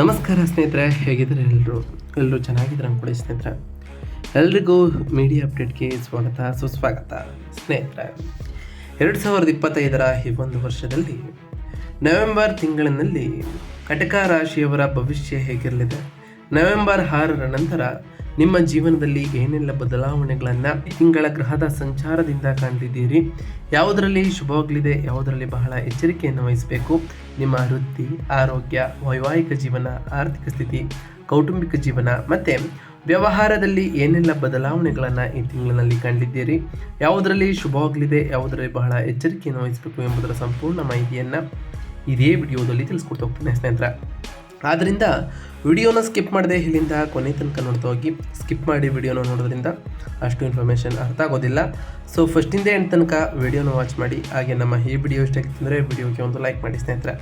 ನಮಸ್ಕಾರ ಸ್ನೇಹಿತರೆ, ಹೇಗಿದ್ದಾರೆ ಎಲ್ಲರೂ ಎಲ್ಲರೂ ಚೆನ್ನಾಗಿದ್ದಾರೆ ಅಂದ್ಕೊಳ್ಳಿ ಸ್ನೇಹಿತರೆ. ಎಲ್ರಿಗೂ ಮೀಡಿಯಾ ಅಪ್ಡೇಟ್ಗೆ ಸ್ವಾಗತ, ಸುಸ್ವಾಗತ. ಸ್ನೇಹಿತರೆ, ಎರಡು ಸಾವಿರದ ಇಪ್ಪತ್ತೈದರ ಈ ಒಂದು ವರ್ಷದಲ್ಲಿ ನವೆಂಬರ್ ತಿಂಗಳಿನಲ್ಲಿ ಕಟಕ ರಾಶಿಯವರ ಭವಿಷ್ಯ ಹೇಗಿರಲಿದೆ? ನವೆಂಬರ್ ಆರರ ನಂತರ ನಿಮ್ಮ ಜೀವನದಲ್ಲಿ ಏನೆಲ್ಲ ಬದಲಾವಣೆಗಳನ್ನು ತಿಂಗಳ ಗ್ರಹದ ಸಂಚಾರದಿಂದ ಕಾಣ್ತಿದ್ದೀರಿ ಯಾವುದರಲ್ಲಿ ಶುಭವಾಗಲಿದೆ ಯಾವುದರಲ್ಲಿ ಬಹಳ ಎಚ್ಚರಿಕೆಯನ್ನು ವಹಿಸಬೇಕು? ನಿಮ್ಮ ವೃತ್ತಿ, ಆರೋಗ್ಯ, ವೈವಾಹಿಕ ಜೀವನ, ಆರ್ಥಿಕ ಸ್ಥಿತಿ, ಕೌಟುಂಬಿಕ ಜೀವನ ಮತ್ತು ವ್ಯವಹಾರದಲ್ಲಿ ಏನೆಲ್ಲ ಬದಲಾವಣೆಗಳನ್ನು ಈ ತಿಂಗಳಿನಲ್ಲಿ ಕಂಡಿದ್ದೀರಿ? ಯಾವುದರಲ್ಲಿ ಶುಭವಾಗಲಿದೆ ಯಾವುದರಲ್ಲಿ ಬಹಳ ಎಚ್ಚರಿಕೆಯನ್ನು ವಹಿಸಬೇಕು ಎಂಬುದರ ಸಂಪೂರ್ಣ ಮಾಹಿತಿಯನ್ನು ಇದೇ ವಿಡಿಯೋದಲ್ಲಿ ತಿಳಿಸ್ಕೊಡ್ತಾ ಹೋಗ್ತೇನೆ ಸ್ನೇಹಿತರೆ. ಆದ್ದರಿಂದ ವಿಡಿಯೋನ ಸ್ಕಿಪ್ ಮಾಡದೆ ಇಲ್ಲಿಂದ ಕೊನೆ ತನಕ ನೋಡ್ತಾ ಹೋಗಿ ಸ್ಕಿಪ್ ಮಾಡಿ ವಿಡಿಯೋನ ನೋಡೋದ್ರಿಂದ ಅಷ್ಟು ಇನ್ಫಾರ್ಮೇಷನ್ ಅರ್ಥ ಆಗೋದಿಲ್ಲ. ಸೊ ಫಸ್ಟಿಂದ ಎಂಡ್ ತನಕ ವಿಡಿಯೋನ ವಾಚ್ ಮಾಡಿ. ಹಾಗೆ ನಮ್ಮ ಈ ವಿಡಿಯೋ ಇಷ್ಟ ಆಗಿತ್ತಂದರೆ ವಿಡಿಯೋಗೆ ಒಂದು ಲೈಕ್ ಮಾಡಿ ಸ್ನೇಹಿತರೆ.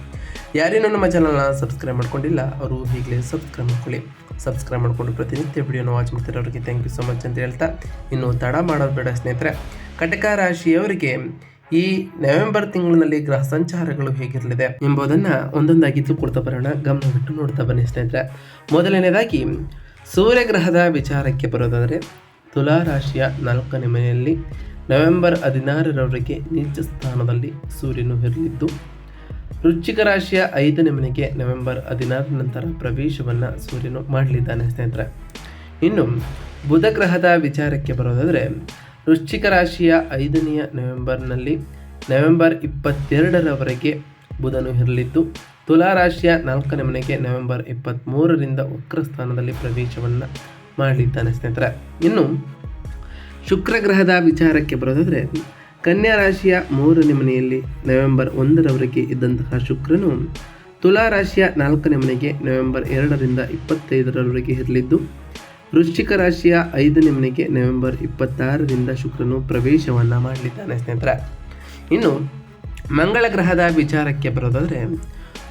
ಯಾರೇನೂ ನಮ್ಮ ಚಾನಲ್ನ ಸಬ್ಸ್ಕ್ರೈಬ್ ಮಾಡ್ಕೊಂಡಿಲ್ಲ, ಅವರು ಈಗಲೇ ಸಬ್ಸ್ಕ್ರೈಬ್ ಮಾಡ್ಕೊಳ್ಳಿ. ಸಬ್ಸ್ಕ್ರೈಬ್ ಮಾಡಿಕೊಂಡು ಪ್ರತಿನಿತ್ಯ ವಿಡಿಯೋನ ವಾಚ್ ಮಾಡ್ತಿರೋರಿಗೆ ಥ್ಯಾಂಕ್ ಯು ಸೊ ಮಚ್ ಅಂತ ಹೇಳ್ತಾ ಇನ್ನು ತಡ ಮಾಡೋದು ಬೇಡ ಸ್ನೇಹಿತರೆ. ಕಟಕ ರಾಶಿಯವರಿಗೆ ಈ ನವೆಂಬರ್ ತಿಂಗಳಿನಲ್ಲಿ ಗ್ರಹ ಸಂಚಾರಗಳು ಹೇಗಿರಲಿದೆ ಎಂಬುದನ್ನ ಒಂದೊಂದಾಗಿ ತಿಳ್ಕೊಳ್ತಾ ಬರೋಣ. ಗಮನವಿಟ್ಟು ನೋಡ್ತಾ ಬನ್ನಿ ಸ್ನೇಹಿತರೆ. ಮೊದಲನೇದಾಗಿ ಸೂರ್ಯಗ್ರಹದ ವಿಚಾರಕ್ಕೆ ಬರೋದಾದರೆ, ತುಲಾ ರಾಶಿಯ ನಾಲ್ಕನೇ ಮನೆಯಲ್ಲಿ ನವೆಂಬರ್ ಹದಿನಾರರವರೆಗೆ ನೀಚ ಸ್ಥಾನದಲ್ಲಿ ಸೂರ್ಯನು ಇರಲಿದ್ದು ವೃಶ್ಚಿಕ ರಾಶಿಯ ಐದನೇ ಮನೆಗೆ ನವೆಂಬರ್ ಹದಿನಾರರ ನಂತರ ಪ್ರವೇಶವನ್ನು ಸೂರ್ಯನು ಮಾಡಲಿದ್ದಾನೆ ಸ್ನೇಹಿತರೆ. ಇನ್ನು ಬುಧ ಗ್ರಹದ ವಿಚಾರಕ್ಕೆ ಬರೋದಾದರೆ ವೃಶ್ಚಿಕ ರಾಶಿಯ ಐದನೆಯ ನವೆಂಬರ್ನಲ್ಲಿ ನವೆಂಬರ್ ಇಪ್ಪತ್ತೆರಡರವರೆಗೆ ಬುಧನು ಇರಲಿದ್ದು, ತುಲಾ ರಾಶಿಯ ನಾಲ್ಕನೇ ಮನೆಗೆ ನವೆಂಬರ್ ಇಪ್ಪತ್ತ್ಮೂರರಿಂದ ವಕ್ರ ಸ್ಥಾನದಲ್ಲಿ ಪ್ರವೇಶವನ್ನು ಮಾಡಲಿದ್ದಾನೆ ಸ್ನೇಹಿತರೆ. ಇನ್ನು ಶುಕ್ರ ಗ್ರಹದ ವಿಚಾರಕ್ಕೆ ಬರೋದಾದರೆ, ಕನ್ಯಾ ರಾಶಿಯ ಮೂರನೇ ಮನೆಯಲ್ಲಿ ನವೆಂಬರ್ ಒಂದರವರೆಗೆ ಇದ್ದಂತಹ ಶುಕ್ರನು ತುಲಾ ರಾಶಿಯ ನಾಲ್ಕನೇ ಮನೆಗೆ ನವೆಂಬರ್ ಎರಡರಿಂದ ಇಪ್ಪತ್ತೈದರವರೆಗೆ ಇರಲಿದ್ದು ವೃಶ್ಚಿಕ ರಾಶಿಯ ಐದನೇ ಮನೆಗೆ ನವೆಂಬರ್ ಇಪ್ಪತ್ತಾರರಿಂದ ಶುಕ್ರನು ಪ್ರವೇಶವನ್ನು ಮಾಡಲಿದ್ದಾನೆ ಸ್ನೇಹಿತರೆ. ಇನ್ನು ಮಂಗಳ ಗ್ರಹದ ವಿಚಾರಕ್ಕೆ ಬರೋದಾದರೆ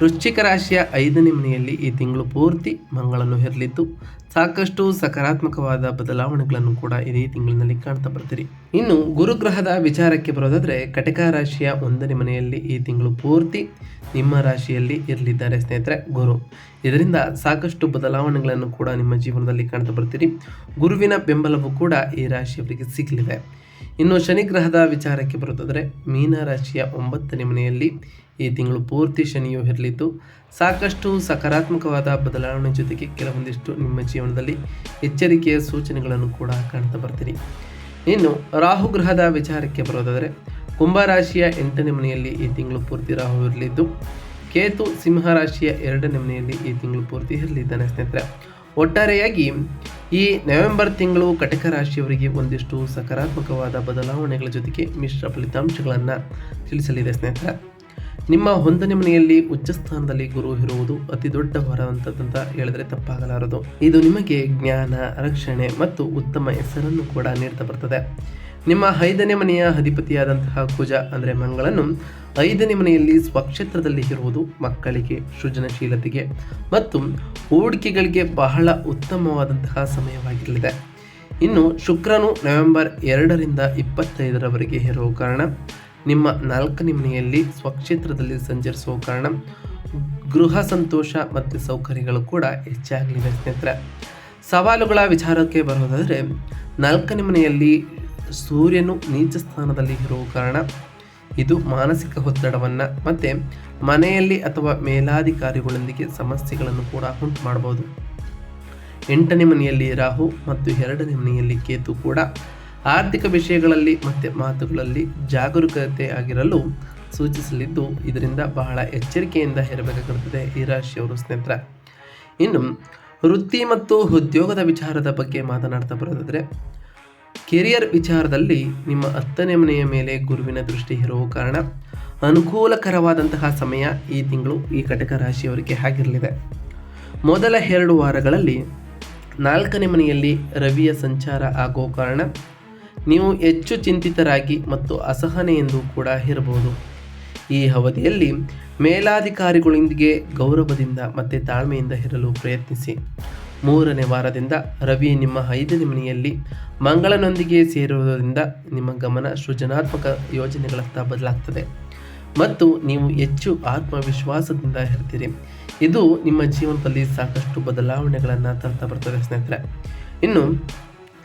ವೃಶ್ಚಿಕ ರಾಶಿಯ ಐದನೇ ಮನೆಯಲ್ಲಿ ಈ ತಿಂಗಳು ಪೂರ್ತಿ ಮಂಗಳನು ಇರಲಿದ್ದು ಸಾಕಷ್ಟು ಸಕಾರಾತ್ಮಕವಾದ ಬದಲಾವಣೆಗಳನ್ನು ಕೂಡ ಇದೇ ತಿಂಗಳಿನಲ್ಲಿ ಕಾಣ್ತಾ ಬರ್ತೀರಿ. ಇನ್ನು ಗುರುಗ್ರಹದ ವಿಚಾರಕ್ಕೆ ಬರೋದಾದರೆ, ಕಟಕ ರಾಶಿಯ ಒಂದನೇ ಮನೆಯಲ್ಲಿ ಈ ತಿಂಗಳು ಪೂರ್ತಿ ನಿಮ್ಮ ರಾಶಿಯಲ್ಲಿ ಇರಲಿದ್ದಾರೆ ಸ್ನೇಹಿತರೆ, ಗುರು. ಇದರಿಂದ ಸಾಕಷ್ಟು ಬದಲಾವಣೆಗಳನ್ನು ಕೂಡ ನಿಮ್ಮ ಜೀವನದಲ್ಲಿ ಕಾಣ್ತಾ ಬರ್ತೀರಿ. ಗುರುವಿನ ಬೆಂಬಲವು ಕೂಡ ಈ ರಾಶಿಯವರಿಗೆ ಸಿಗಲಿದೆ. ಇನ್ನು ಶನಿ ಗ್ರಹದ ವಿಚಾರಕ್ಕೆ ಬರುತ್ತಾದರೆ ಮೀನ ರಾಶಿಯ ಒಂಬತ್ತನೇ ಮನೆಯಲ್ಲಿ ಈ ತಿಂಗಳು ಪೂರ್ತಿ ಶನಿಯು ಇರಲಿದ್ದು, ಸಾಕಷ್ಟು ಸಕಾರಾತ್ಮಕವಾದ ಬದಲಾವಣೆ ಜೊತೆಗೆ ಕೆಲವೊಂದಿಷ್ಟು ನಿಮ್ಮ ಜೀವನದಲ್ಲಿ ಎಚ್ಚರಿಕೆಯ ಸೂಚನೆಗಳನ್ನು ಕೂಡ ಕಾಣ್ತಾ ಬರ್ತೀರಿ. ಇನ್ನು ರಾಹು ಗ್ರಹದ ವಿಚಾರಕ್ಕೆ ಬರೋದಾದರೆ ಕುಂಭರಾಶಿಯ ಎಂಟನೇ ಮನೆಯಲ್ಲಿ ಈ ತಿಂಗಳು ಪೂರ್ತಿ ರಾಹು ಇರಲಿದ್ದು, ಕೇತು ಸಿಂಹರಾಶಿಯ ಎರಡನೇ ಮನೆಯಲ್ಲಿ ಈ ತಿಂಗಳು ಪೂರ್ತಿ ಇರಲಿದ್ದಾನೆ ಸ್ನೇಹಿತರೆ. ಒಟ್ಟಾರೆಯಾಗಿ ಈ ನವೆಂಬರ್ ತಿಂಗಳು ಕಟಕ ರಾಶಿಯವರಿಗೆ ಒಂದಿಷ್ಟು ಸಕಾರಾತ್ಮಕವಾದ ಬದಲಾವಣೆಗಳ ಜೊತೆಗೆ ಮಿಶ್ರ ಫಲಿತಾಂಶಗಳನ್ನು ತಿಳಿಸಲಿದೆ, ಸ್ನೇಹಿತರೆ. ನಿಮ್ಮ ಹೊಂದನೆ ಮನೆಯಲ್ಲಿ ಉಚ್ಚ ಸ್ಥಾನದಲ್ಲಿ ಗುರು ಇರುವುದು ಅತಿ ದೊಡ್ಡ ವರವಂತದಂತ ಹೇಳಿದ್ರೆ ತಪ್ಪಾಗಲಾರದು. ಇದು ನಿಮಗೆ ಜ್ಞಾನ, ರಕ್ಷಣೆ ಮತ್ತು ಉತ್ತಮ ಹೆಸರನ್ನು ಕೂಡ ನೀಡ್ತಾ ಬರ್ತದೆ. ನಿಮ್ಮ ಐದನೇ ಮನೆಯ ಅಧಿಪತಿಯಾದಂತಹ ಕುಜ ಅಂದರೆ ಮಂಗಳನ್ನು ಐದನೇ ಮನೆಯಲ್ಲಿ ಸ್ವಕ್ಷೇತ್ರದಲ್ಲಿ ಇರುವುದು ಮಕ್ಕಳಿಗೆ ಸೃಜನಶೀಲತೆಗೆ ಮತ್ತು ಹೂಡಿಕೆಗಳಿಗೆ ಬಹಳ ಉತ್ತಮವಾದಂತಹ ಸಮಯವಾಗಿರಲಿದೆ. ಇನ್ನು ಶುಕ್ರನು ನವೆಂಬರ್ ಎರಡರಿಂದ ಇಪ್ಪತ್ತೈದರವರೆಗೆ ಇರುವ ಕಾರಣ ನಿಮ್ಮ ನಾಲ್ಕನೇ ಮನೆಯಲ್ಲಿ ಸ್ವಕ್ಷೇತ್ರದಲ್ಲಿ ಸಂಚರಿಸುವ ಕಾರಣ ಗೃಹ ಸಂತೋಷ ಮತ್ತು ಸೌಕರ್ಯಗಳು ಕೂಡ ಹೆಚ್ಚಾಗಲಿವೆ ಸ್ನೇಹಿತರೆ. ಸವಾಲುಗಳ ವಿಚಾರಕ್ಕೆ ಬರೋದಾದರೆ ನಾಲ್ಕನೇ ಮನೆಯಲ್ಲಿ ಸೂರ್ಯನು ನೀಚ ಸ್ಥಾನದಲ್ಲಿ ಇರುವ ಕಾರಣ ಇದು ಮಾನಸಿಕ ಒತ್ತಡವನ್ನು ಮತ್ತು ಮನೆಯಲ್ಲಿ ಅಥವಾ ಮೇಲಾಧಿಕಾರಿಗಳೊಂದಿಗೆ ಸಮಸ್ಯೆಗಳನ್ನು ಕೂಡ ಉಂಟು ಮಾಡಬಹುದು. ಎಂಟನೇ ಮನೆಯಲ್ಲಿ ರಾಹು ಮತ್ತು ಎರಡನೇ ಮನೆಯಲ್ಲಿ ಕೇತು ಕೂಡ ಆರ್ಥಿಕ ವಿಷಯಗಳಲ್ಲಿ ಮತ್ತು ಮಾತುಗಳಲ್ಲಿ ಜಾಗರೂಕತೆ ಆಗಿರಲು ಸೂಚಿಸಲಿದ್ದು, ಇದರಿಂದ ಬಹಳ ಎಚ್ಚರಿಕೆಯಿಂದ ಇರಬೇಕಾಗುತ್ತದೆ ಈ ರಾಶಿಯವರು ಸ್ನೇಹಿತರ. ಇನ್ನು ವೃತ್ತಿ ಮತ್ತು ಉದ್ಯೋಗದ ವಿಚಾರದ ಬಗ್ಗೆ ಮಾತನಾಡ್ತಾ ಬರೋದಾದರೆ ಕೆರಿಯರ್ ವಿಚಾರದಲ್ಲಿ ನಿಮ್ಮ ಹತ್ತನೇ ಮನೆಯ ಮೇಲೆ ಗುರುವಿನ ದೃಷ್ಟಿ ಇರುವ ಕಾರಣ ಅನುಕೂಲಕರವಾದಂತಹ ಸಮಯ ಈ ತಿಂಗಳು ಈ ಕಟಕ ರಾಶಿಯವರಿಗೆ ಆಗಿರಲಿದೆ. ಮೊದಲ ಎರಡು ವಾರಗಳಲ್ಲಿ ನಾಲ್ಕನೇ ಮನೆಯಲ್ಲಿ ರವಿಯ ಸಂಚಾರ ಆಗೋ ಕಾರಣ ನೀವು ಹೆಚ್ಚು ಚಿಂತಿತರಾಗಿ ಮತ್ತು ಅಸಹನೆ ಎಂದು ಕೂಡ ಇರಬಹುದು. ಈ ಅವಧಿಯಲ್ಲಿ ಮೇಲಾಧಿಕಾರಿಗಳೊಂದಿಗೆ ಗೌರವದಿಂದ ಮತ್ತು ತಾಳ್ಮೆಯಿಂದ ಇರಲು ಪ್ರಯತ್ನಿಸಿ. ಮೂರನೇ ವಾರದಿಂದ ರವಿ ನಿಮ್ಮ ಐದನೇ ಮನೆಯಲ್ಲಿ ಮಂಗಳನೊಂದಿಗೆ ಸೇರುವುದರಿಂದ ನಿಮ್ಮ ಗಮನ ಸೃಜನಾತ್ಮಕ ಯೋಜನೆಗಳತ್ತ ಬದಲಾಗ್ತದೆ. ಮತ್ತು ನೀವು ಹೆಚ್ಚು ಆತ್ಮವಿಶ್ವಾಸದಿಂದ ಇರ್ತೀರಿ. ಇದು ನಿಮ್ಮ ಜೀವನದಲ್ಲಿ ಸಾಕಷ್ಟು ಬದಲಾವಣೆಗಳನ್ನು ತರ್ತಾ ಬರ್ತದೆ ಸ್ನೇಹಿತರೆ. ಇನ್ನು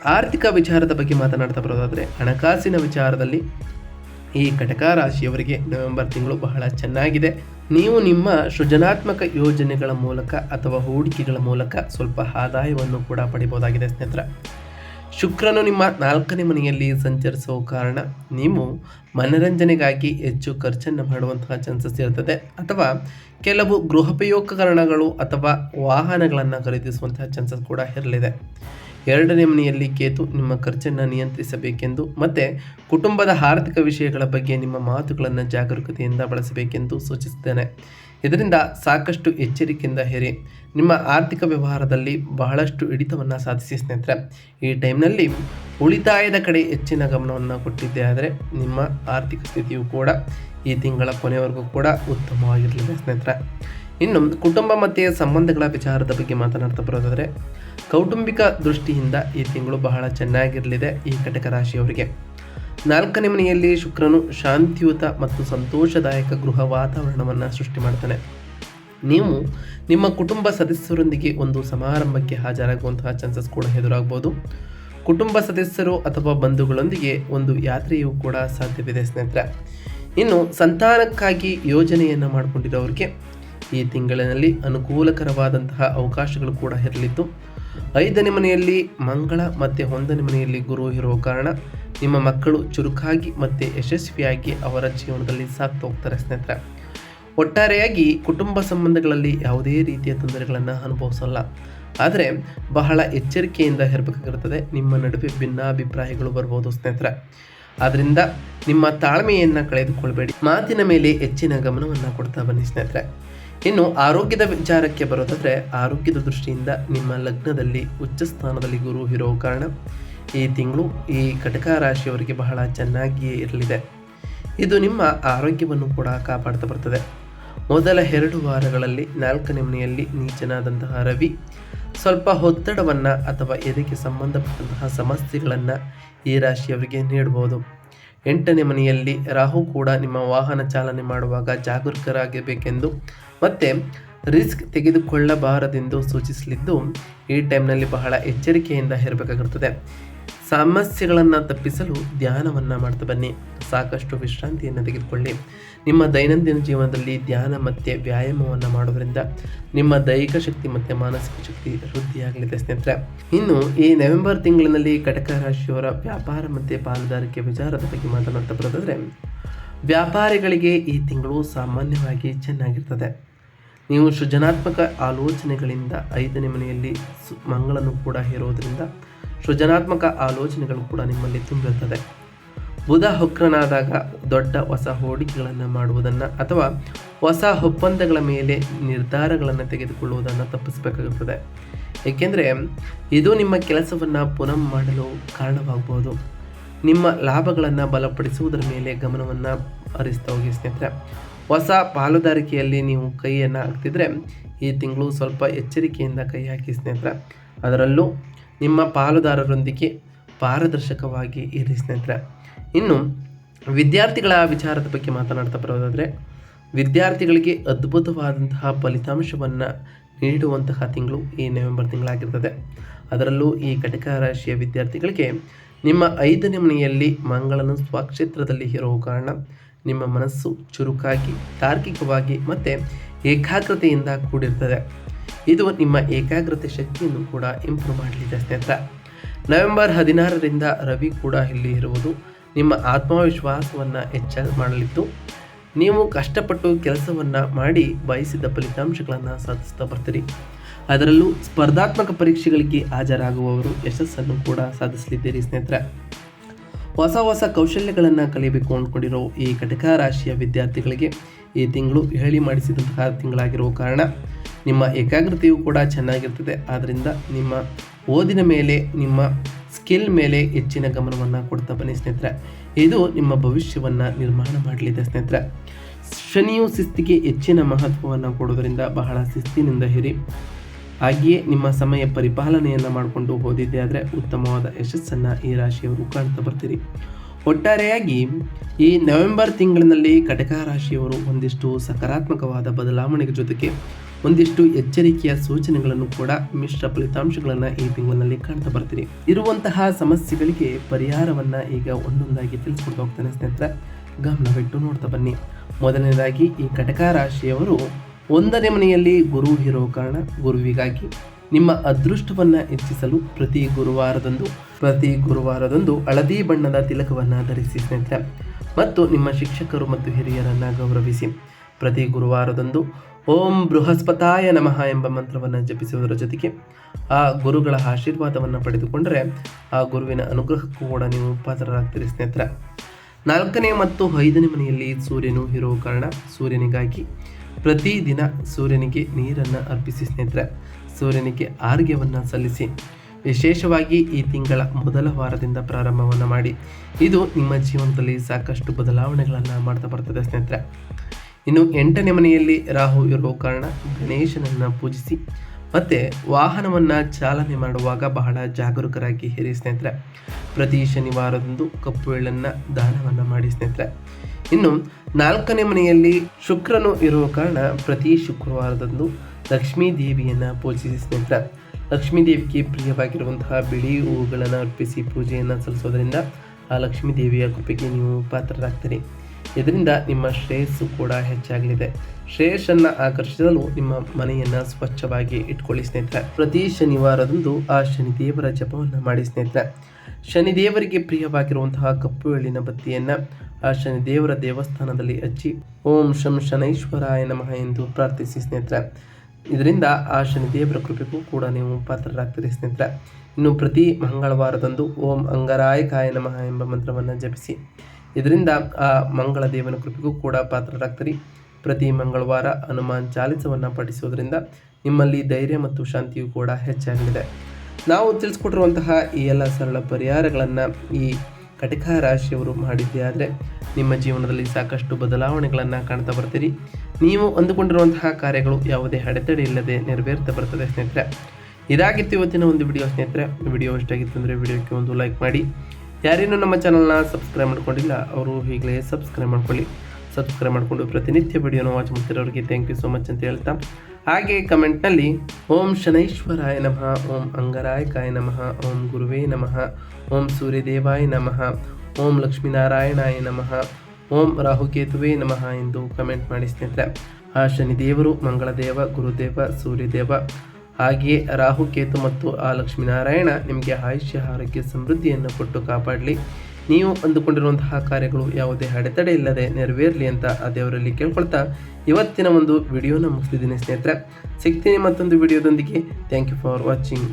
ಆರ್ಥಿಕ ವಿಚಾರದ ಬಗ್ಗೆ ಮಾತನಾಡ್ತಾ ಬರೋದಾದರೆ, ಹಣಕಾಸಿನ ವಿಚಾರದಲ್ಲಿ ಈ ಕಟಕ ರಾಶಿಯವರಿಗೆ ನವೆಂಬರ್ ತಿಂಗಳು ಬಹಳ ಚೆನ್ನಾಗಿದೆ. ನೀವು ನಿಮ್ಮ ಸೃಜನಾತ್ಮಕ ಯೋಜನೆಗಳ ಮೂಲಕ ಅಥವಾ ಹೂಡಿಕೆಗಳ ಮೂಲಕ ಸ್ವಲ್ಪ ಆದಾಯವನ್ನು ಕೂಡ ಪಡಿಬೋದಾಗಿದೆ ಸ್ನೇಹಿತರೆ. ಶುಕ್ರನು ನಿಮ್ಮ ನಾಲ್ಕನೇ ಮನೆಯಲ್ಲಿ ಸಂಚರಿಸುವ ಕಾರಣ ನೀವು ಮನರಂಜನೆಗಾಗಿ ಹೆಚ್ಚು ಖರ್ಚನ್ನು ಮಾಡುವಂತಹ ಚಾನ್ಸಸ್ ಇರ್ತದೆ. ಅಥವಾ ಕೆಲವು ಗೃಹೋಪಯೋಗಕರಣಗಳು ಅಥವಾ ವಾಹನಗಳನ್ನು ಖರೀದಿಸುವಂತಹ ಚಾನ್ಸಸ್ ಕೂಡ ಇರಲಿದೆ. ಎರಡನೇ ಮನೆಯಲ್ಲಿ ಕೇತು ನಿಮ್ಮ ಖರ್ಚನ್ನು ನಿಯಂತ್ರಿಸಬೇಕೆಂದು ಮತ್ತು ಕುಟುಂಬದ ಆರ್ಥಿಕ ವಿಷಯಗಳ ಬಗ್ಗೆ ನಿಮ್ಮ ಮಾತುಗಳನ್ನು ಜಾಗರೂಕತೆಯಿಂದ ಬಳಸಬೇಕೆಂದು ಸೂಚಿಸುತ್ತೇನೆ. ಇದರಿಂದ ಸಾಕಷ್ಟು ಎಚ್ಚರಿಕೆಯಿಂದ ಹೇರಿ, ನಿಮ್ಮ ಆರ್ಥಿಕ ವ್ಯವಹಾರದಲ್ಲಿ ಬಹಳಷ್ಟು ಹಿಡಿತವನ್ನು ಸಾಧಿಸಿ ಸ್ನೇಹಿತರೆ. ಈ ಟೈಮ್ನಲ್ಲಿ ಉಳಿತಾಯದ ಕಡೆ ಹೆಚ್ಚಿನ ಗಮನವನ್ನು ಕೊಟ್ಟಿದ್ದೆ ಆದರೆ ನಿಮ್ಮ ಆರ್ಥಿಕ ಸ್ಥಿತಿಯು ಕೂಡ ಈ ತಿಂಗಳ ಕೊನೆಯವರೆಗೂ ಕೂಡ ಉತ್ತಮವಾಗಿರಲಿದೆ ಸ್ನೇಹಿತರೆ. ಇನ್ನು ಕುಟುಂಬ ಮತ್ತು ಸಂಬಂಧಗಳ ವಿಚಾರದ ಬಗ್ಗೆ ಮಾತನಾಡ್ತಾ ಬರೋದಾದರೆ, ಕೌಟುಂಬಿಕ ದೃಷ್ಟಿಯಿಂದ ಈ ತಿಂಗಳು ಬಹಳ ಚೆನ್ನಾಗಿರಲಿದೆ ಈ ಘಟಕ ರಾಶಿಯವರಿಗೆ. ನಾಲ್ಕನೇ ಮನೆಯಲ್ಲಿ ಶುಕ್ರನು ಶಾಂತಿಯುತ ಮತ್ತು ಸಂತೋಷದಾಯಕ ಗೃಹ ವಾತಾವರಣವನ್ನು ಸೃಷ್ಟಿ ಮಾಡ್ತಾನೆ. ನೀವು ನಿಮ್ಮ ಕುಟುಂಬ ಸದಸ್ಯರೊಂದಿಗೆ ಒಂದು ಸಮಾರಂಭಕ್ಕೆ ಹಾಜರಾಗುವಂತಹ ಚಾನ್ಸಸ್ ಕೂಡ ಎದುರಾಗ್ಬೋದು. ಕುಟುಂಬ ಸದಸ್ಯರು ಅಥವಾ ಬಂಧುಗಳೊಂದಿಗೆ ಒಂದು ಯಾತ್ರೆಯೂ ಕೂಡ ಸಾಧ್ಯವಿದೆ ಸ್ನೇಹಿತರೆ. ಇನ್ನು ಸಂತಾನಕ್ಕಾಗಿ ಯೋಜನೆಯನ್ನು ಮಾಡಿಕೊಂಡಿರೋರಿಗೆ ಈ ತಿಂಗಳಿನಲ್ಲಿ ಅನುಕೂಲಕರವಾದಂತಹ ಅವಕಾಶಗಳು ಕೂಡ ಇರಲಿದ್ದು, ಐದನೇ ಮನೆಯಲ್ಲಿ ಮಂಗಳ ಮತ್ತು ಒಂದನೇ ಮನೆಯಲ್ಲಿ ಗುರು ಇರುವ ಕಾರಣ ನಿಮ್ಮ ಮಕ್ಕಳು ಚುರುಕಾಗಿ ಮತ್ತು ಯಶಸ್ವಿಯಾಗಿ ಅವರ ಜೀವನದಲ್ಲಿ ಸಾಕ್ತಾ ಹೋಗ್ತಾರೆ ಸ್ನೇಹಿತರೆ. ಒಟ್ಟಾರೆಯಾಗಿ ಕುಟುಂಬ ಸಂಬಂಧಗಳಲ್ಲಿ ಯಾವುದೇ ರೀತಿಯ ತೊಂದರೆಗಳನ್ನು ಅನುಭವಿಸಲ್ಲ. ಆದರೆ ಬಹಳ ಎಚ್ಚರಿಕೆಯಿಂದ ಇರಬೇಕಾಗಿರುತ್ತದೆ. ನಿಮ್ಮ ನಡುವೆ ಭಿನ್ನಾಭಿಪ್ರಾಯಗಳು ಬರ್ಬೋದು ಸ್ನೇಹಿತರೆ. ಆದ್ದರಿಂದ ನಿಮ್ಮ ತಾಳ್ಮೆಯನ್ನು ಕಳೆದುಕೊಳ್ಬೇಡಿ. ಮಾತಿನ ಮೇಲೆ ಹೆಚ್ಚಿನ ಗಮನವನ್ನು ಕೊಡ್ತಾ ಬನ್ನಿ ಸ್ನೇಹಿತರೆ. ಇನ್ನು ಆರೋಗ್ಯದ ವಿಚಾರಕ್ಕೆ ಬರೋದಾದರೆ ಆರೋಗ್ಯದ ದೃಷ್ಟಿಯಿಂದ ನಿಮ್ಮ ಲಗ್ನದಲ್ಲಿ ಉಚ್ಚ ಸ್ಥಾನದಲ್ಲಿ ಗುರು ಇರೋ ಕಾರಣ ಈ ತಿಂಗಳು ಈ ಕಟಕ ರಾಶಿಯವರಿಗೆ ಬಹಳ ಚೆನ್ನಾಗಿಯೇ ಇರಲಿದೆ. ಇದು ನಿಮ್ಮ ಆರೋಗ್ಯವನ್ನು ಕೂಡ ಕಾಪಾಡ್ತಾ ಬರ್ತದೆ. ಮೊದಲ ಎರಡು ವಾರಗಳಲ್ಲಿ ನಾಲ್ಕನೇ ಮನೆಯಲ್ಲಿ ನೀಚನಾದಂತಹ ರವಿ, ಸ್ವಲ್ಪ ಒತ್ತಡವನ್ನು ಅಥವಾ ಎದೆಗೆ ಸಂಬಂಧಪಟ್ಟಂತಹ ಸಮಸ್ಯೆಗಳನ್ನು ಈ ರಾಶಿಯವರಿಗೆ ನೀಡಬಹುದು ಎಂಟನೇ ಮನೆಯಲ್ಲಿ ರಾಹು ಕೂಡ ನಿಮ್ಮ ವಾಹನ ಚಾಲನೆ ಮಾಡುವಾಗ ಜಾಗರೂಕರಾಗಿರಬೇಕೆಂದು ಮತ್ತು ರಿಸ್ಕ್ ತೆಗೆದುಕೊಳ್ಳಬಾರದೆಂದು ಸೂಚಿಸಲಿದ್ದು ಈ ಟೈಮ್ನಲ್ಲಿ ಬಹಳ ಎಚ್ಚರಿಕೆಯಿಂದ ಇರಬೇಕಾಗಿರುತ್ತದೆ ಸಮಸ್ಯೆಗಳನ್ನು ತಪ್ಪಿಸಲು ಧ್ಯಾನವನ್ನು ಮಾಡ್ತಾ ಬನ್ನಿ. ಸಾಕಷ್ಟು ವಿಶ್ರಾಂತಿಯನ್ನು ತೆಗೆದುಕೊಳ್ಳಿ. ನಿಮ್ಮ ದೈನಂದಿನ ಜೀವನದಲ್ಲಿ ಧ್ಯಾನ ಮತ್ತು ವ್ಯಾಯಾಮವನ್ನು ಮಾಡೋದರಿಂದ ನಿಮ್ಮ ದೈಹಿಕ ಶಕ್ತಿ ಮತ್ತು ಮಾನಸಿಕ ಶಕ್ತಿ ವೃದ್ಧಿಯಾಗಲಿದೆ ಸ್ನೇಹಿತರೆ. ಇನ್ನು ಈ ನವೆಂಬರ್ ತಿಂಗಳಿನಲ್ಲಿ ಕಟಕ ರಾಶಿಯವರ ವ್ಯಾಪಾರ ಮತ್ತು ಪಾಲುದಾರಿಕೆ ವಿಚಾರದ ಬಗ್ಗೆ ಮಾತನಾಡ್ತಾ ಬರೋದಾದರೆ, ವ್ಯಾಪಾರಿಗಳಿಗೆ ಈ ತಿಂಗಳು ಸಾಮಾನ್ಯವಾಗಿ ಚೆನ್ನಾಗಿರ್ತದೆ. ನೀವು ಸೃಜನಾತ್ಮಕ ಆಲೋಚನೆಗಳಿಂದ ಐದನೇ ಮನೆಯಲ್ಲಿ ಸು, ಮಂಗಳನು ಕೂಡ ಇರೋದರಿಂದ ಸೃಜನಾತ್ಮಕ ಆಲೋಚನೆಗಳು ಕೂಡ ನಿಮ್ಮಲ್ಲಿ ತುಂಬಿರುತ್ತದೆ. ಬುಧ ಹೊಕ್ರನಾದಾಗ ದೊಡ್ಡ ಹೊಸ ಹೂಡಿಕೆಗಳನ್ನು ಮಾಡುವುದನ್ನು ಅಥವಾ ಹೊಸ ಒಪ್ಪಂದಗಳ ಮೇಲೆ ನಿರ್ಧಾರಗಳನ್ನು ತೆಗೆದುಕೊಳ್ಳುವುದನ್ನು ತಪ್ಪಿಸಬೇಕಾಗುತ್ತದೆ. ಏಕೆಂದರೆ ಇದು ನಿಮ್ಮ ಕೆಲಸವನ್ನು ಪುನಃ ಮಾಡಲು ಕಾರಣವಾಗಬಹುದು ನಿಮ್ಮ ಲಾಭಗಳನ್ನು ಬಲಪಡಿಸುವುದರ ಮೇಲೆ ಗಮನವನ್ನು ಹರಿಸ್ತಾ ಹೋಗಿ ಸ್ನೇಹಿತರೆ. ಹೊಸ ಪಾಲುದಾರಿಕೆಯಲ್ಲಿ ನೀವು ಕೈಯನ್ನು ಹಾಕ್ತಿದ್ರೆ ಈ ತಿಂಗಳು ಸ್ವಲ್ಪ ಎಚ್ಚರಿಕೆಯಿಂದ ಕೈ ಹಾಕಿ ಸ್ನೇಹಿತರೆ. ಅದರಲ್ಲೂ ನಿಮ್ಮ ಪಾಲುದಾರರೊಂದಿಗೆ ಪಾರದರ್ಶಕವಾಗಿ ಇರಿ ಸ್ನೇಹಿತರೆ. ಇನ್ನು, ವಿದ್ಯಾರ್ಥಿಗಳ ವಿಚಾರದ ಬಗ್ಗೆ ಮಾತನಾಡ್ತಾ ಬರೋದಾದರೆ, ವಿದ್ಯಾರ್ಥಿಗಳಿಗೆ ಅದ್ಭುತವಾದಂತಹ ಫಲಿತಾಂಶವನ್ನು ನೀಡುವಂತಹ ತಿಂಗಳು ಈ ನವೆಂಬರ್ ತಿಂಗಳಾಗಿರ್ತದೆ. ಅದರಲ್ಲೂ ಈ ಘಟಕ ರಾಶಿಯ ವಿದ್ಯಾರ್ಥಿಗಳಿಗೆ ನಿಮ್ಮ ಐದನೇ ಮನೆಯಲ್ಲಿ ಮಂಗಳನು ಸ್ವಕ್ಷೇತ್ರದಲ್ಲಿ ಇರುವ ಕಾರಣ ನಿಮ್ಮ ಮನಸ್ಸು ಚುರುಕಾಗಿ ತಾರ್ಕಿಕವಾಗಿ ಮತ್ತು ಏಕಾಗ್ರತೆಯಿಂದ ಕೂಡಿರ್ತದೆ. ಇದು ನಿಮ್ಮ ಏಕಾಗ್ರತೆ ಶಕ್ತಿಯನ್ನು ಕೂಡ ಇಂಪ್ರೂವ್ ಮಾಡಲಿದೆ ಸ್ನೇಹಿತರೆ ನವೆಂಬರ್ ಹದಿನಾರರಿಂದ ರವಿ ಕೂಡ ಇಲ್ಲಿ ಇರುವುದು. ನಿಮ್ಮ ಆತ್ಮವಿಶ್ವಾಸವನ್ನು ಹೆಚ್ಚ ಮಾಡಲಿದ್ದು, ನೀವು ಕಷ್ಟಪಟ್ಟು ಕೆಲಸವನ್ನು ಮಾಡಿ ಬಯಸಿದ ಫಲಿತಾಂಶಗಳನ್ನು ಸಾಧಿಸ್ತಾ ಬರ್ತೀರಿ. ಅದರಲ್ಲೂ ಸ್ಪರ್ಧಾತ್ಮಕ ಪರೀಕ್ಷೆಗಳಿಗೆ ಹಾಜರಾಗುವವರು ಯಶಸ್ಸನ್ನು ಕೂಡ ಸಾಧಿಸಲಿದ್ದೀರಿ ಸ್ನೇಹಿತರೆ. ಹೊಸ ಹೊಸ ಕೌಶಲ್ಯಗಳನ್ನು ಕಲಿಯಬೇಕು ಅಂದ್ಕೊಂಡಿರೋ ಈ ಘಟಕ ರಾಶಿಯ ವಿದ್ಯಾರ್ಥಿಗಳಿಗೆ ಈ ತಿಂಗಳು ಹೇಳಿ ಮಾಡಿಸಿದಂತಹ ತಿಂಗಳಾಗಿರುವ ಕಾರಣ ನಿಮ್ಮ ಏಕಾಗ್ರತೆಯು ಕೂಡ ಚೆನ್ನಾಗಿರ್ತದೆ. ಆದ್ದರಿಂದ ನಿಮ್ಮ ಓದಿನ ಮೇಲೆ, ನಿಮ್ಮ ಸ್ಕಿಲ್ ಮೇಲೆ ಹೆಚ್ಚಿನ ಗಮನವನ್ನು ಕೊಡ್ತಾ ಬನ್ನಿ ಸ್ನೇಹಿತರೆ. ಇದು ನಿಮ್ಮ ಭವಿಷ್ಯವನ್ನು ನಿರ್ಮಾಣ ಮಾಡಲಿದೆ ಸ್ನೇಹಿತರೆ. ಶನಿಯು ಶಿಸ್ತಿಗೆ ಹೆಚ್ಚಿನ ಮಹತ್ವವನ್ನು ಕೊಡೋದರಿಂದ ಬಹಳ ಶಿಸ್ತಿನಿಂದ ಹಿರಿ ಹಾಗೆಯೇ ನಿಮ್ಮ ಸಮಯ ಪರಿಪಾಲನೆಯನ್ನು ಮಾಡಿಕೊಂಡು ಓದಿದ್ದೆ ಆದರೆ ಉತ್ತಮವಾದ ಯಶಸ್ಸನ್ನು ಈ ರಾಶಿಯವರು ಕಾಣ್ತಾ ಬರ್ತೀರಿ. ಒಟ್ಟಾರೆಯಾಗಿ ಈ ನವೆಂಬರ್ ತಿಂಗಳಿನಲ್ಲಿ ಕಟಕ ರಾಶಿಯವರು ಒಂದಿಷ್ಟು ಸಕಾರಾತ್ಮಕವಾದ ಬದಲಾವಣೆಗಳ ಜೊತೆಗೆ ಒಂದಿಷ್ಟು ಎಚ್ಚರಿಕೆಯ ಸೂಚನೆಗಳನ್ನು ಕೂಡ ಮಿಶ್ರ ಫಲಿತಾಂಶಗಳನ್ನು ಈ ತಿಂಗಳಿನಲ್ಲಿ ಕಾಣ್ತಾ ಬರ್ತೀನಿ. ಇರುವಂತಹ ಸಮಸ್ಯೆಗಳಿಗೆ ಪರಿಹಾರವನ್ನು ಈಗ ಒಂದೊಂದಾಗಿ ತಿಳಿಸ್ಕೊಡ್ತಾ ಹೋಗ್ತಾನೆ ಸ್ನೇಹಿತರೆ. ಗಮನವಿಟ್ಟು ನೋಡ್ತಾ ಬನ್ನಿ. ಮೊದಲನೇದಾಗಿ ಈ ಕಟಕ ರಾಶಿಯವರು ಒಂದನೇ ಮನೆಯಲ್ಲಿ ಗುರು ಇರೋ ಕಾರಣ ಗುರುವಿಗಾಗಿ ನಿಮ್ಮ ಅದೃಷ್ಟವನ್ನು ಹೆಚ್ಚಿಸಲು ಪ್ರತಿ ಗುರುವಾರದಂದು ಪ್ರತಿ ಗುರುವಾರದಂದು ಹಳದಿ ಬಣ್ಣದ ತಿಲಕವನ್ನು ಧರಿಸಿ ಸ್ನೇಹಿತರೆ. ಮತ್ತು ನಿಮ್ಮ ಶಿಕ್ಷಕರು ಮತ್ತು ಹಿರಿಯರನ್ನು ಗೌರವಿಸಿ. ಪ್ರತಿ ಗುರುವಾರದಂದು ಓಂ ಬೃಹಸ್ಪತಾಯ ನಮಃ ಎಂಬ ಮಂತ್ರವನ್ನು ಜಪಿಸುವುದರ ಜೊತೆಗೆ ಆ ಗುರುಗಳ ಆಶೀರ್ವಾದವನ್ನು ಪಡೆದುಕೊಂಡರೆ ಆ ಗುರುವಿನ ಅನುಗ್ರಹಕ್ಕೂ ಕೂಡ ನೀವು ಪಾತ್ರರಾಗ್ತೀರಿ ಸ್ನೇಹಿತರೆ. ನಾಲ್ಕನೇ ಮತ್ತು ಐದನೇ ಮನೆಯಲ್ಲಿ ಸೂರ್ಯನು ಇರೋ ಕಾರಣ ಸೂರ್ಯನಿಗಾಗಿ ಪ್ರತಿದಿನ ಸೂರ್ಯನಿಗೆ ನೀರನ್ನು ಅರ್ಪಿಸಿ ಸ್ನೇಹಿತರೆ. ಸೂರ್ಯನಿಗೆ ಆರೋಗ್ಯವನ್ನು ಸಲ್ಲಿಸಿ, ವಿಶೇಷವಾಗಿ ಈ ತಿಂಗಳ ಮೊದಲ ವಾರದಿಂದ ಪ್ರಾರಂಭವನ್ನು ಮಾಡಿ. ಇದು ನಿಮ್ಮ ಜೀವನದಲ್ಲಿ ಸಾಕಷ್ಟು ಬದಲಾವಣೆಗಳನ್ನು ಮಾಡ್ತಾ ಬರ್ತದೆ ಸ್ನೇಹಿತರೆ. ಇನ್ನು ಎಂಟನೇ ಮನೆಯಲ್ಲಿ ರಾಹು ಇರುವ ಕಾರಣ ಗಣೇಶನನ್ನು ಪೂಜಿಸಿ ಮತ್ತು ವಾಹನವನ್ನು ಚಾಲನೆ ಮಾಡುವಾಗ ಬಹಳ ಜಾಗರೂಕರಾಗಿ ಹೇರಿ ಸ್ನೇಹಿತರೆ. ಪ್ರತಿ ಶನಿವಾರದಂದು ಕಪ್ಪು ಎಳ್ಳನ್ನು ದಾನವನ್ನು ಮಾಡಿ ಸ್ನೇಹಿತರೆ. ಇನ್ನು ನಾಲ್ಕನೇ ಮನೆಯಲ್ಲಿ ಶುಕ್ರನು ಇರುವ ಕಾರಣ ಪ್ರತಿ ಶುಕ್ರವಾರದಂದು ಲಕ್ಷ್ಮೀ ದೇವಿಯನ್ನು ಪೂಜಿಸಿ ಸ್ನೇಹಿತರೆ. ಲಕ್ಷ್ಮೀ ದೇವಿಗೆ ಪ್ರಿಯವಾಗಿರುವಂತಹ ಬಿಳಿ ಹೂವುಗಳನ್ನು ಅರ್ಪಿಸಿ ಪೂಜೆಯನ್ನು ಸಲ್ಲಿಸೋದ್ರಿಂದ ಆ ಲಕ್ಷ್ಮೀ ದೇವಿಯ ಕೃಪೆಗೆ ನೀವು ಪಾತ್ರರಾಗ್ತೀರಿ. ಇದರಿಂದ ನಿಮ್ಮ ಶ್ರೇಯಸ್ಸು ಕೂಡ ಹೆಚ್ಚಾಗಲಿದೆ. ಶ್ರೇಯಸ್ಸನ್ನು ಆಕರ್ಷಿಸಲು ನಿಮ್ಮ ಮನೆಯನ್ನು ಸ್ವಚ್ಛವಾಗಿ ಇಟ್ಕೊಳ್ಳಿ ಸ್ನೇಹಿತರೆ. ಪ್ರತಿ ಶನಿವಾರದಂದು ಆ ಶನಿದೇವರ ಜಪವನ್ನು ಮಾಡಿ ಸ್ನೇಹಿತರೆ. ಶನಿದೇವರಿಗೆ ಪ್ರಿಯವಾಗಿರುವಂತಹ ಕಪ್ಪು ಎಳ್ಳಿನ ಬತ್ತಿಯನ್ನು ಆ ಶನಿದೇವರ ದೇವಸ್ಥಾನದಲ್ಲಿ ಹಚ್ಚಿ ಓಂ ಶಂ ಶನೈಶ್ವರಾಯ ನಮಃ ಎಂದು ಪ್ರಾರ್ಥಿಸಿ ಸ್ನೇಹಿತರೆ. ಇದರಿಂದ ಆ ಶನಿದೇವರ ಕೃಪೆಗೂ ಕೂಡ ನೀವು ಪಾತ್ರರಾಗ್ತೀರಿ ಸ್ನೇಹಿತರೆ. ಇನ್ನು ಪ್ರತಿ ಮಂಗಳವಾರದಂದು ಓಂ ಅಂಗರಾಯಕಾಯ ನಮಃ ಎಂಬ ಮಂತ್ರವನ್ನು ಜಪಿಸಿ. ಇದರಿಂದ, ಆ ಮಂಗಳ ದೇವನ ಕೃಪೆಗೂ ಕೂಡ ಪಾತ್ರರಾಗ್ತೀರಿ. ಪ್ರತಿ ಮಂಗಳವಾರ ಹನುಮಾನ್ ಚಾಲಿಸವನ್ನು ಪಠಿಸೋದ್ರಿಂದ ನಿಮ್ಮಲ್ಲಿ ಧೈರ್ಯ ಮತ್ತು ಶಾಂತಿಯು ಕೂಡ ಹೆಚ್ಚಾಗಲಿದೆ. ನಾವು ತಿಳಿಸ್ಕೊಟ್ಟಿರುವಂತಹ ಈ ಎಲ್ಲ ಸರಳ ಪರಿಹಾರಗಳನ್ನು ಈ ಕಟಕ ರಾಶಿಯವರು ಮಾಡಿದ್ದೇ ಆದರೆ ನಿಮ್ಮ ಜೀವನದಲ್ಲಿ ಸಾಕಷ್ಟು ಬದಲಾವಣೆಗಳನ್ನು ಕಾಣ್ತಾ ಬರ್ತೀರಿ. ನೀವು ಅಂದುಕೊಂಡಿರುವಂತಹ ಕಾರ್ಯಗಳು ಯಾವುದೇ ಅಡೆತಡೆ ಇಲ್ಲದೆ ನೆರವೇರ್ತಾ ಬರ್ತದೆ ಸ್ನೇಹಿತರೆ. ಇದಾಗಿತ್ತು ಇವತ್ತಿನ ಒಂದು ವಿಡಿಯೋ ಸ್ನೇಹಿತರೆ. ವಿಡಿಯೋ ಇಷ್ಟಾಗಿತ್ತು ಅಂದರೆ ವಿಡಿಯೋಕ್ಕೆ ಒಂದು ಲೈಕ್ ಮಾಡಿ. ಯಾರೇನು ನಮ್ಮ ಚಾನಲ್ನ ಸಬ್ಸ್ಕ್ರೈಬ್ ಮಾಡ್ಕೊಂಡಿಲ್ಲ, ಅವರು ಈಗಲೇ ಸಬ್ಸ್ಕ್ರೈಬ್ ಮಾಡ್ಕೊಳ್ಳಿ. ಸಬ್ಸ್ಕ್ರೈಬ್ ಮಾಡಿಕೊಂಡು ಪ್ರತಿನಿತ್ಯ ವಿಡಿಯೋನ ವಾಚ್ ಮಾಡ್ತಿರೋರಿಗೆ ಥ್ಯಾಂಕ್ ಯು ಸೊ ಮಚ್ ಅಂತ ಹೇಳ್ತಾ. ಹಾಗೆ ಕಮೆಂಟ್ನಲ್ಲಿ, ಓಂ ಶನೈಶ್ವರಾಯ ನಮಃ, ಓಂ ಅಂಗರಾಯಕಾಯ ನಮಃ, ಓಂ ಗುರುವೇ ನಮಃ, ಓಂ ಸೂರ್ಯದೇವಾಯ ನಮಃ, ಓಂ ಲಕ್ಷ್ಮೀನಾರಾಯಣಾಯ ನಮಃ, ಓಂ ರಾಹುಕೇತುವೇ ನಮಃ ಎಂದು ಕಮೆಂಟ್ ಮಾಡಿ ಸ್ನೇಹಿತರೆ. ಆ ಶನಿದೇವರು, ಮಂಗಳದೇವ, ಗುರುದೇವ, ಸೂರ್ಯದೇವ ಹಾಗೆಯೇ ರಾಹುಕೇತು ಮತ್ತು ಆ ಲಕ್ಷ್ಮೀನಾರಾಯಣ ನಿಮಗೆ ಆಯುಷ್ಯ, ಆರೋಗ್ಯ, ಸಮೃದ್ಧಿಯನ್ನು ಕೊಟ್ಟು ಕಾಪಾಡಲಿ. ನೀವು ಅಂದುಕೊಂಡಿರುವಂತಹ ಕಾರ್ಯಗಳು ಯಾವುದೇ ಅಡೆತಡೆ ಇಲ್ಲದೆ ನೆರವೇರಲಿ ಅಂತ ಆ ದೇವರಲ್ಲಿ ಕೇಳ್ಕೊಳ್ತಾ ಇವತ್ತಿನ ಒಂದು ವಿಡಿಯೋನ ಮುಗಿಸಿದ್ದೀನಿ ಸ್ನೇಹಿತರೆ. ಸಿಗ್ತೀನಿ ಮತ್ತೊಂದು ವಿಡಿಯೋದೊಂದಿಗೆ. Thank you for watching